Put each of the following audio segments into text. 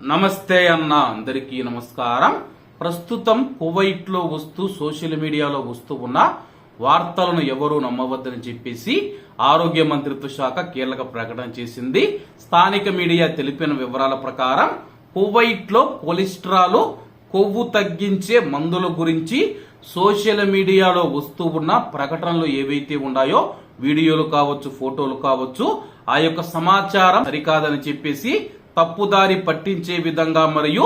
నమస్తే అన్న అందరికీ నమస్కారం. ప్రస్తుతం కువైట్లో వస్తూ సోషల్ మీడియాలో వస్తూ ఉన్న వార్తలను ఎవరూ నమ్మవద్దని చెప్పేసి ఆరోగ్య మంత్రిత్వ శాఖ కీలక ప్రకటన చేసింది. స్థానిక మీడియా తెలిపిన వివరాల ప్రకారం కువైట్లో కొలెస్ట్రాల్ కొవ్వు తగ్గించే మందుల గురించి సోషల్ మీడియాలో వస్తూ ఉన్న ప్రకటనలు ఏవైతే ఉన్నాయో వీడియోలు కావచ్చు ఫోటోలు కావచ్చు ఆ యొక్క సమాచారం సరికాదని చెప్పేసి తప్పుదారి పట్టించే విధంగా మరియు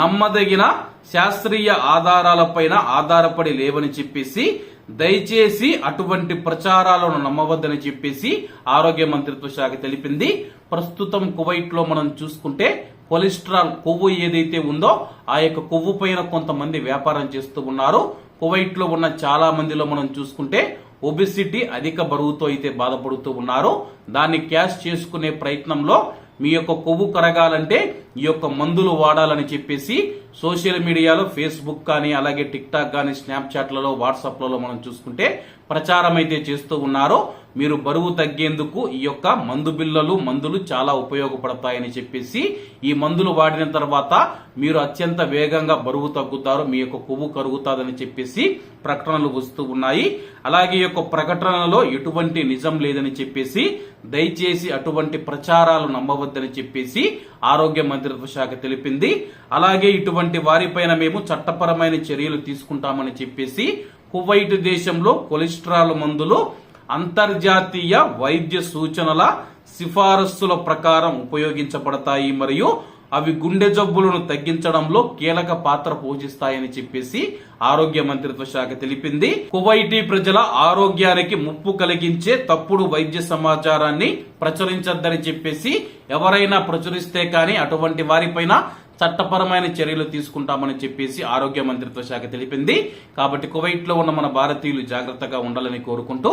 నమ్మదగిన శాస్త్రీయ ఆధారాలపైన ఆధారపడి లేవని చెప్పేసి దయచేసి అటువంటి ప్రచారాలను నమ్మవద్దని చెప్పేసి ఆరోగ్య మంత్రిత్వ శాఖ తెలిపింది. ప్రస్తుతం కువైట్లో మనం చూసుకుంటే కొలెస్ట్రాల్ కొవ్వు ఏదైతే ఉందో ఆ యొక్క కొవ్వు పైన కొంతమంది వ్యాపారం చేస్తూ ఉన్నారు. కువైట్లో ఉన్న చాలా మందిలో మనం చూసుకుంటే ఒబిసిటీ అధిక బరువుతో అయితే బాధపడుతూ ఉన్నారు. దాన్ని క్యాష్ చేసుకునే ప్రయత్నంలో మీ యొక్క కొవ్వు కరగాలంటే ఈ యొక్క మందులు వాడాలని చెప్పేసి సోషల్ మీడియాలో ఫేస్బుక్ కానీ అలాగే టిక్ టాక్ కానీ స్నాప్చాట్లలో వాట్సాప్లలో మనం చూసుకుంటే ప్రచారం అయితే చేస్తూ ఉన్నారో మీరు బరువు తగ్గేందుకు ఈ యొక్క మందు బిళ్ళలు మందులు చాలా ఉపయోగపడతాయని చెప్పేసి ఈ మందులు వాడిన తర్వాత మీరు అత్యంత వేగంగా బరువు తగ్గుతారు మీ యొక్క కొవ్వు కరుగుతాదని చెప్పేసి ప్రకటనలు వస్తూ ఉన్నాయి. అలాగే ఈ యొక్క ప్రకటనలో ఎటువంటి నిజం లేదని చెప్పేసి దయచేసి అటువంటి ప్రచారాలు నమ్మవద్దని చెప్పేసి ఆరోగ్య మంత్రిత్వ శాఖ తెలిపింది. అలాగే ఇటువంటి వారిపైన మేము చట్టపరమైన చర్యలు తీసుకుంటామని చెప్పేసి కువైట్ దేశంలో కొలెస్ట్రాల్ మందులు అంతర్జాతీయ వైద్య సూచనల సిఫారసుల ప్రకారం ఉపయోగించబడతాయి మరియు అవి గుండె జబ్బులను తగ్గించడంలో కీలక పాత్ర పోషిస్తాయని చెప్పేసి ఆరోగ్య మంత్రిత్వ శాఖ తెలిపింది. కువైటీ ప్రజల ఆరోగ్యానికి ముప్పు కలిగించే తప్పుడు వైద్య సమాచారాన్ని ప్రచురించద్దని చెప్పేసి ఎవరైనా ప్రచురిస్తే కానీ అటువంటి వారిపైన చట్టపరమైన చర్యలు తీసుకుంటామని చెప్పేసి ఆరోగ్య మంత్రిత్వ శాఖ తెలిపింది. కాబట్టి కువైట్లో ఉన్న మన భారతీయులు జాగ్రత్తగా ఉండాలని కోరుకుంటూ